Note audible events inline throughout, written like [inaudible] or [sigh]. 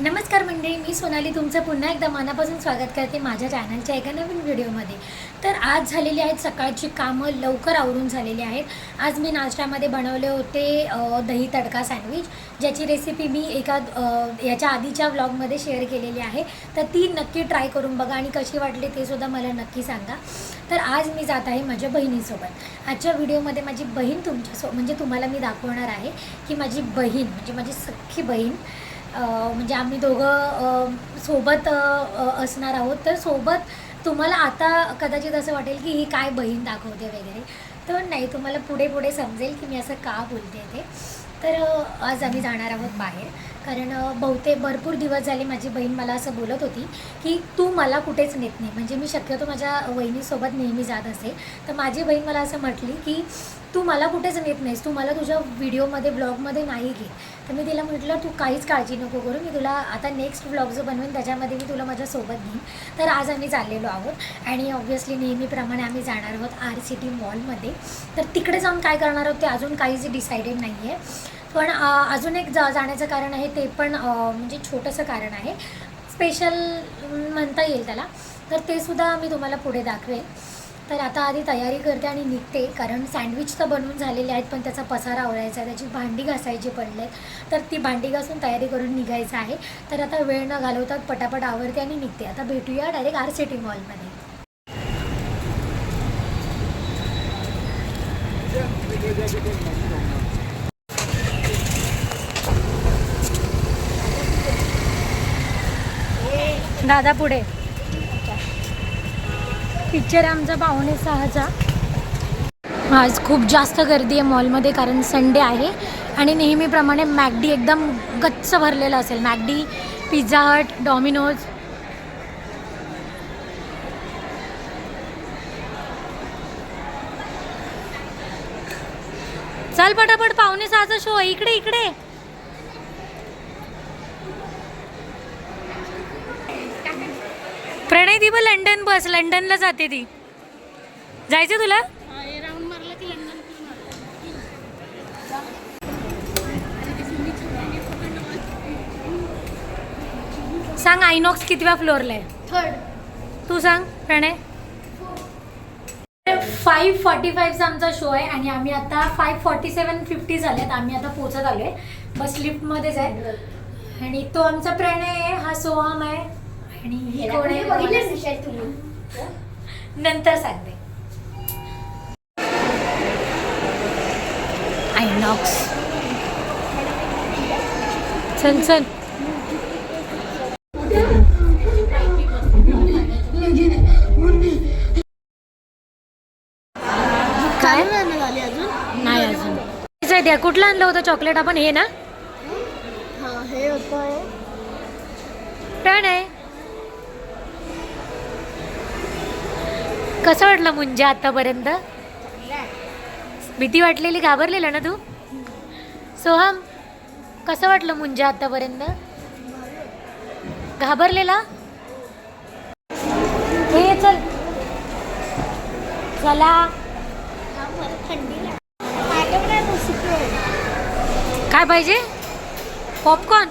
नमस्कार मंडळी मी सोनाली तुमचं पुन्हा एकदा मनापासून स्वागत करते माझ्या चॅनलच्या एका नवीन व्हिडिओमध्ये. तर आज झालेली आहेत सकाळची कामं लवकर आवरून झालेली आहेत. आज मी नाश्त्यामध्ये बनवले होते दही तडका सँडविच ज्याची रेसिपी मी एका याच्या आधीच्या व्लॉगमध्ये शेअर केलेली आहे. तर ती नक्की ट्राय करून बघा आणि कशी वाटली ते सुद्धा मला नक्की सांगा. तर आज मी जात आहे माझ्या बहिणीसोबत. आजच्या व्हिडिओमध्ये माझी बहीण तुमच्यासो म्हणजे तुम्हाला मी दाखवणार आहे की माझी बहीण म्हणजे माझी सख्खी बहीण म्हणजे आम्ही दोघं सोबत असणार आहोत. तर सोबत तुम्हाला आता कदाचित असं वाटेल की ही काय बहीण दाखवते वगैरे. तर नाही तुम्हाला पुढे पुढे समजेल की मी असं का बोलते ते. तर आज आम्ही जाणार आहोत बाहेर. कारण बहुते बहुतेक भरपूर दिवस झाले माझी बहीण मला असं बोलत होती की तू मला कुठेच नेत नाही. म्हणजे मी शक्यतो माझ्या वहिनीसोबत नेहमी जात असे. तर माझी बहीण मला असं म्हटली की तू मला कुठेच नेत नाहीस. तू मला तुझ्या व्हिडिओमध्ये ब्लॉगमध्ये नाही घे तर मी तिला म्हटलं तू काहीच काळजी नको करू. मी तुला आता नेक्स्ट ब्लॉग जो बनवेन त्याच्यामध्ये मी तुला माझ्यासोबत घेईन तर आज आम्ही चाललेलो आहोत. आणि ऑब्व्हियसली नेहमीप्रमाणे आम्ही जाणार आहोत आर सी टी मॉलमध्ये तर तिकडे जाऊन काय करणार आहोत ते अजून काहीच डिसाइडेड नाही आहे पण अजून एक जा जाण्याचं कारण आहे ते पण म्हणजे छोटंसं कारण आहे. स्पेशल म्हणता येईल त्याला. तर ते सुद्धा मी तुम्हाला पुढे दाखवेल तर आता आधी तयारी करते आणि निघते कारण सँडविच तर बनवून झालेले आहेत पण त्याचा पसारा आवरायचा आहे त्याची भांडी घासायची पडले तर ती भांडी घासून तयारी करून निघायचं आहे. तर आता वेळ न घालवतात पटापट आवरते आणि निघते. आता भेटूया डायरेक्ट आर सी टी मॉलमध्ये. दादा पुढे. पिक्चर आहे आमचा पाहुणे सहाचा. आज खूप जास्त गर्दी आहे मॉलमध्ये कारण संडे आहे. आणि नेहमीप्रमाणे मॅगडी एकदम गच्च भरलेलं असेल. McD Pizza Hut Domino's. चल पटापट पाहुणे सहाचा शो आहे. इकडे. इकडे प्रणय दी लंडन बस लंडनला जाते ती. जायचं तुला? सांग आयनॉक्स कितव्या फ्लोअरला आहे? थर्ड. तू सांग प्रणय. फाईव्ह फॉर्टी फाईव्हचा आमचा शो आहे आणि आम्ही आता फाईव्ह फॉर्टी सेवन फिफ्टी झालेत. आम्ही आता पोचत आलोय. बस लिफ्टमध्येच आहे. आणि तो आमचा प्रणय आहे हा सोहम आहे. आणि ही कोण आहे बघितलंच विषय तुम्ही? नंतर सांगते. आयनॉक्स चल चल. काय नाही अजून? नाही अजून. आहे द्या कुठलं आणलं होतं चॉकलेट आपण? हे ना? हा हे होतं पण आहे. कसं वाटलं मुंजा आतापर्यंत? भीती वाटलेली घाबरलेलं ना तू? सोहम कसं वाटलं मुंजा आतापर्यंत? घाबरलेला? हे चल. चला. थंडी काय पाहिजे? पॉपकॉर्न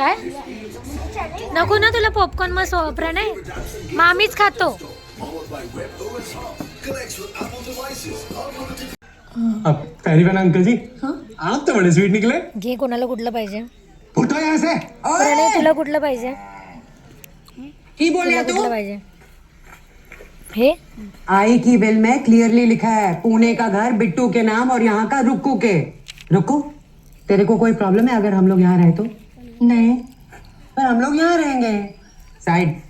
काय? नको ना तुला पॉपकॉर्न सो प्रणय मग आम्हीच खातो. बार अंकल जी आप तो बड़े स्वीट निकले। घे कोणाला कुठलं पाहिजे. उठो यहाँ से। प्रणय तुला कुठलं पाहिजे. की बोल तुला रहा कुठलं तू पाहिजे. हे? आई की बिल में क्लियरली लिखा है पुणे का घर बिट्टू के नाम और यहाँ का रुक्कू के। रुक्कू तेरे को कोई प्रॉब्लम है अगर हम लोग यहाँ रहे तो? नहीं। पर हम लोग यहाँ रहेंगे। साइड।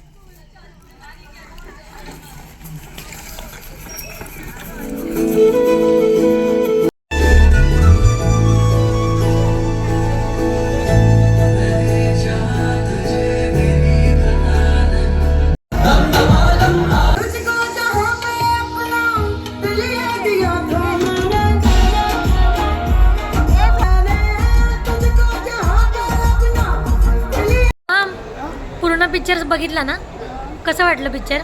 पिक्चर बघितला ना? कसं वाटलं पिक्चर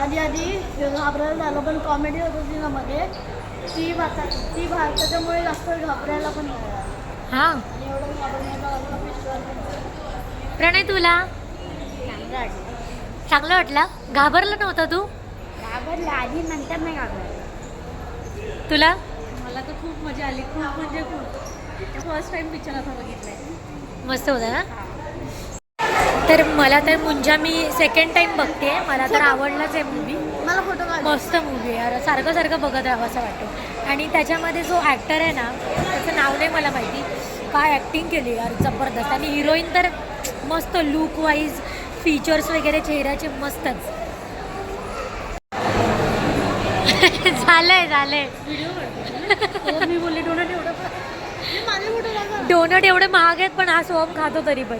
आधी आधी घाबरायला झालं पण कॉमेडी होत होती ना मध्ये ती भाता ती भात त्याच्यामुळे जास्त घाबरायला पण. हा? प्रणय तुला? चांगलं वाटलं. चांगलं वाटलं? घाबरलं नव्हतं तू? घाबरलं. आधी नंतर नाही घाबरलं. तुला? मला तर खूप मजा आली. खूप म्हणजे खूप. फर्स्ट टाइम पिक्चर आता बघितलाय. मस्त होता ना? तर मला तर मुंजा मी सेकंड टाइम बघते. मला तर आवडलाच आहे मूवी मला फोटो मस्त मूवी यार. सारखं सारखं बघत राहावं असं वाटतं. आणि त्याच्यामध्ये जो ॲक्टर आहे ना त्याचं नाव नाही मला माहिती. काय ॲक्टिंग केली यार जबरदस्त. आणि हिरोईन तर मस्त लुक वाईज फीचर्स वगैरे चेहऱ्याचे मस्तच. [laughs] झालंय झालंय. मी बोलले डोनट एवढं माझे फोटो काढ डोनट एवढे महाग आहेत पण हा सोहम खातो तरी पण.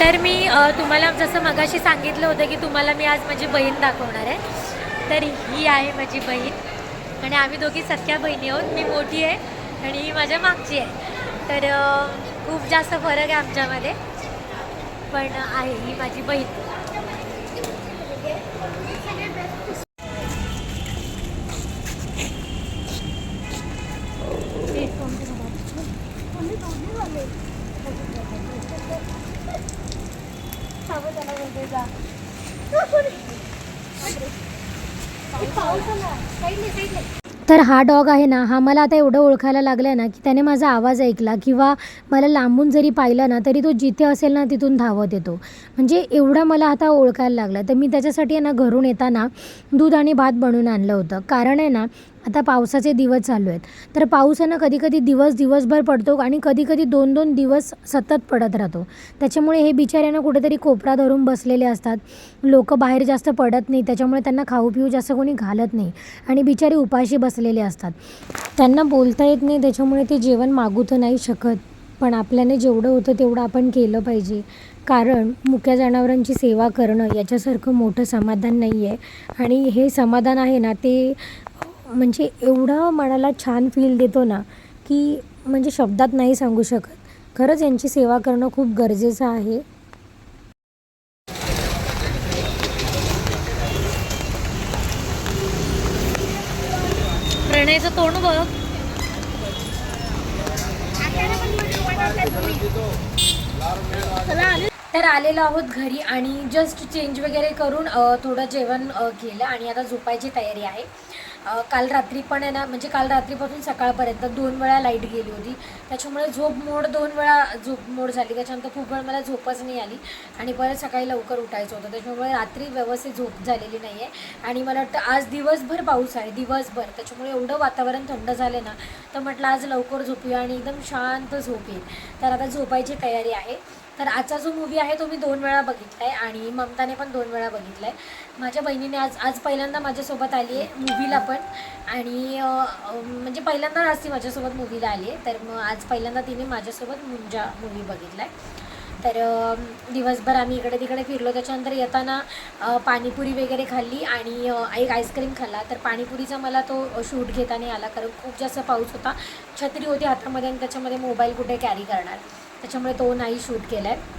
तर मी तुम्हाला जसं मगाशी सांगितलं होतं की तुम्हाला मी आज माझी बहीण दाखवणार आहे. तर ही आहे माझी बहीण. आणि आम्ही दोघी सख्या बहिणी आहोत. मी मोठी आहे आणि ही माझ्या मागची आहे. तर खूप जास्त फरक आहे आमच्यामध्ये. पण आहे ही माझी बहीण. तर हा डॉग आहे ना हा मला आता एवढं ओळखायला लागला ना की त्याने माझा आवाज ऐकला किंवा मला लांबून जरी पाहिलं ना तरी तो जिथे असेल ना तिथून धावत येतो. म्हणजे एवढा मला आता ओळखायला लागला. तर मी त्याच्यासाठी आहे ना घरून येताना दूध आणि भात बनवून आणलं होतं. कारण आहे ना आता पावसाचे दिवस चालू आहेत. तर पाऊस कधीकधी दिवस दिवसभर पडतो आणि कधीकधी दोन दोन दिवस सतत पडत राहतो. त्याच्यामुळे हे बिचाऱ्यांना कुठेतरी कोपरा धरून बसलेले असतात. लोक बाहेर जास्त पडत नाही. त्याच्यामुळे त्यांना खाऊ पिऊ जास्त कोणी घालत नाही. आणि बिचारे उपाशी बसलेले असतात. त्यांना बोलता येत नाही. त्याच्यामुळे ते जेवण मागू तर नाही शकत. पण आपल्याने जेवढं होतं तेवढं आपण केलं पाहिजे. कारण मुक्या जनावरांची सेवा करणं याच्यासारखं मोठं समाधान नाही आहे आणि हे समाधान आहे ना ते म्हणजे एवढं मनाला छान फील देतो ना की म्हणजे शब्दात नाही सांगू शकत. खरंच यांची सेवा करणं खूप गरजेचं आहे. प्रणयचं तोंड बघ. तर आलेलो आहोत घरी आणि जस्ट चेंज वगैरे करून थोडं जेवण केलं आणि आता झोपायची तयारी आहे. काल रात्री पण आहे ना म्हणजे काल रात्रीपासून सकाळपर्यंत दोन वेळा लाइट गेली होती. त्याच्यामुळे झोप मोड दोन वेळा झोप मोड झाली. त्याच्यानंतर खूप वेळ मला झोपच नाही आली आणि परत सकाळी लवकर उठायचं होतं. त्याच्यामुळे रात्री व्यवस्थित झोप झालेली नाही आहे आणि मला वाटतं आज दिवसभर पाऊस आहे दिवसभर. त्याच्यामुळे एवढं वातावरण थंड झालं ना तर म्हटलं आज लवकर झोपूया आणि एकदम शांत झोप येईल. तर आता झोपायची तयारी आहे. तर आजचा जो मूवी आहे तो मी दोन वेळा बघितला आहे आणि ममताने पण दोन वेळा बघितला आहे माझ्या बहिणीने आज आज पहिल्यांदा माझ्यासोबत आली आहे मूवीला पण. आणि म्हणजे पहिल्यांदा आज ती माझ्यासोबत मूवीला आली आहे. तर मग आज पहिल्यांदा तिने माझ्यासोबत मुंजा मूवी बघितला आहे तर दिवसभर आम्ही इकडे तिकडे फिरलो. त्याच्यानंतर येताना पाणीपुरी वगैरे खाल्ली आणि एक आईस्क्रीम खाल्ला. तर पाणीपुरीचा मला तो शूट घेताना आला. कारण खूप जास्त पाऊस होता. छत्री होती हातामध्ये आणि त्याच्यामध्ये मोबाईल कुठे कॅरी करणार. त्याच्यामुळे तो नाही शूट केला आहे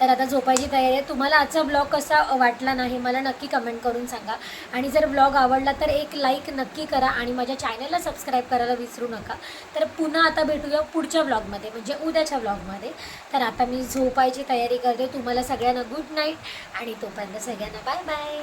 तर आता झोपायची तयारी आहे. तुम्हाला आजचा ब्लॉग कसा वाटला नाही मला नक्की कमेंट करून सांगा. आणि जर ब्लॉग आवडला तर एक लाईक नक्की करा आणि माझ्या चॅनलला सबस्क्राईब करायला विसरू नका. तर पुन्हा आता भेटूया पुढच्या ब्लॉगमध्ये म्हणजे उद्याच्या ब्लॉगमध्ये तर आता मी झोपायची तयारी करते. तुम्हाला सगळ्यांना गुड नाईट आणि तोपर्यंत सगळ्यांना बाय बाय